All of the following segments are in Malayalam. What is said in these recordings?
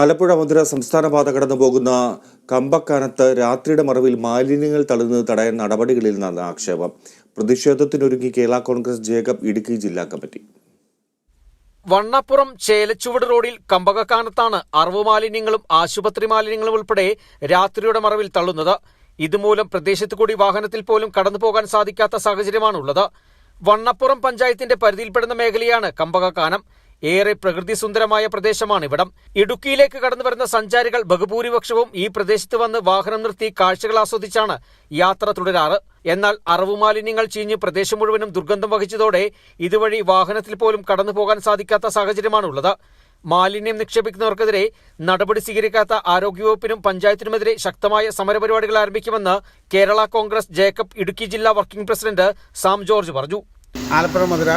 ആലപ്പുഴ മധുര സംസ്ഥാന പാത കടന്നു പോകുന്ന കമ്പക്കാനത്ത് രാത്രിയുടെ മറവിൽ മാലിന്യങ്ങൾ തള്ളുന്നത് തടയാൻ നടപടികളിൽ നിന്നാണ് ആക്ഷേപം. പ്രതിഷേധത്തിനൊരുങ്ങി കേരള കോൺഗ്രസ് ജേക്കബ് ഇടുക്കി ജില്ലാ കമ്മിറ്റി. വണ്ണപ്പുറം ചേലച്ചുവട് റോഡിൽ കമ്പകക്കാനത്താണ് അറവ് മാലിന്യങ്ങളും ആശുപത്രി മാലിന്യങ്ങളും ഉൾപ്പെടെ രാത്രിയുടെ മറവിൽ തള്ളുന്നത്. ഇതുമൂലം പ്രദേശത്തു കൂടി വാഹനത്തിൽ പോലും കടന്നു പോകാൻ സാധിക്കാത്ത സാഹചര്യമാണുള്ളത്. വണ്ണപ്പുറം പഞ്ചായത്തിന്റെ പരിധിയിൽപ്പെടുന്ന മേഖലയാണ് കമ്പകക്കാനം. ഏറെ പ്രകൃതി സുന്ദരമായ പ്രദേശമാണ് ഇവിടം ഇടുക്കിയിലേക്ക് കടന്നു വരുന്ന സഞ്ചാരികൾ ബഹുഭൂരിപക്ഷവും ഈ പ്രദേശത്ത് വന്ന് വാഹനം നിർത്തി കാഴ്ചകൾ ആസ്വദിച്ചാണ് യാത്ര തുടരാറ്. എന്നാൽ അറവുമാലിന്യങ്ങൾ ചീഞ്ഞ് പ്രദേശം മുഴുവനും ദുർഗന്ധം വഹിച്ചതോടെ ഇതുവഴി വാഹനത്തിൽ പോലും കടന്നു പോകാൻ സാധിക്കാത്ത സാഹചര്യമാണുള്ളത്. മാലിന്യം നിക്ഷേപിക്കുന്നവർക്കെതിരെ നടപടി സ്വീകരിക്കാത്ത ആരോഗ്യവകുപ്പിനും പഞ്ചായത്തിനുമെതിരെ ശക്തമായ സമരപരിപാടികൾ ആരംഭിക്കുമെന്ന് കേരള കോൺഗ്രസ് ജേക്കബ് ഇടുക്കി ജില്ലാ വർക്കിംഗ് പ്രസിഡന്റ് സാം ജോർജ് പറഞ്ഞു. ആലപ്പുഴ മധുര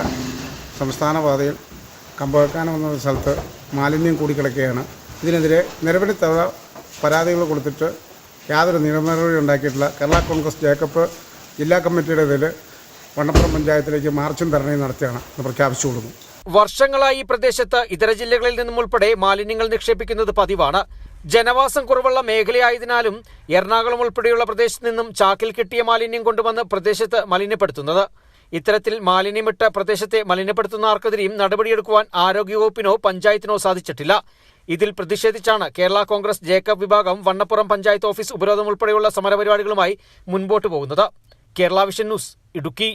സംസ്ഥാന പാതയിൽ കമ്പകക്കാനം എന്ന സ്ഥലത്ത് മാലിന്യം കൂടിക്കിടക്കുകയാണ്. ഇതിനെതിരെ നിരവധി തവണ പരാതികൾ കൊടുത്തിട്ട് യാതൊരു നിയമനടപടി ഉണ്ടാക്കിയിട്ടില്ല. കേരള കോൺഗ്രസ് ജേക്കബ് ജില്ലാ കമ്മിറ്റിയുടെ ഇതിൽ വണ്ണപ്പുറം പഞ്ചായത്തിലേക്ക് മാർച്ചും ധരണയും നടത്തിയാണ്. പ്രഖ്യാപിച്ചു കൊടുക്കുന്നു വർഷങ്ങളായി ഈ പ്രദേശത്ത് ഇതര ജില്ലകളിൽ നിന്നും ഉൾപ്പെടെ മാലിന്യങ്ങൾ നിക്ഷേപിക്കുന്നത് പതിവാണ്. ജനവാസം കുറവുള്ള മേഖലയായതിനാലും എറണാകുളം ഉൾപ്പെടെയുള്ള പ്രദേശത്ത് നിന്നും ചാക്കിൽ കിട്ടിയ മാലിന്യം കൊണ്ടുവന്ന് പ്രദേശത്ത് മലിനപ്പെടുത്തുന്നത്. ഇത്തരത്തിൽ മാലിന്യമിട്ട പ്രദേശത്തെ മലിനപ്പെടുത്തുന്ന ആർക്കെതിരെയും നടപടിയെടുക്കുവാൻ ആരോഗ്യവകുപ്പിനോ പഞ്ചായത്തിനോ സാധിച്ചിട്ടില്ല. ഇതിൽ പ്രതിഷേധിച്ചാണ് കേരള കോൺഗ്രസ് ജേക്കബ് വിഭാഗം വണ്ണപ്പുറം പഞ്ചായത്ത് ഓഫീസ് ഉപരോധം ഉൾപ്പെടെയുള്ള സമരപരിപാടികളുമായി മുൻപോട്ട് പോകുന്നത്. Kerala vision news Idukki.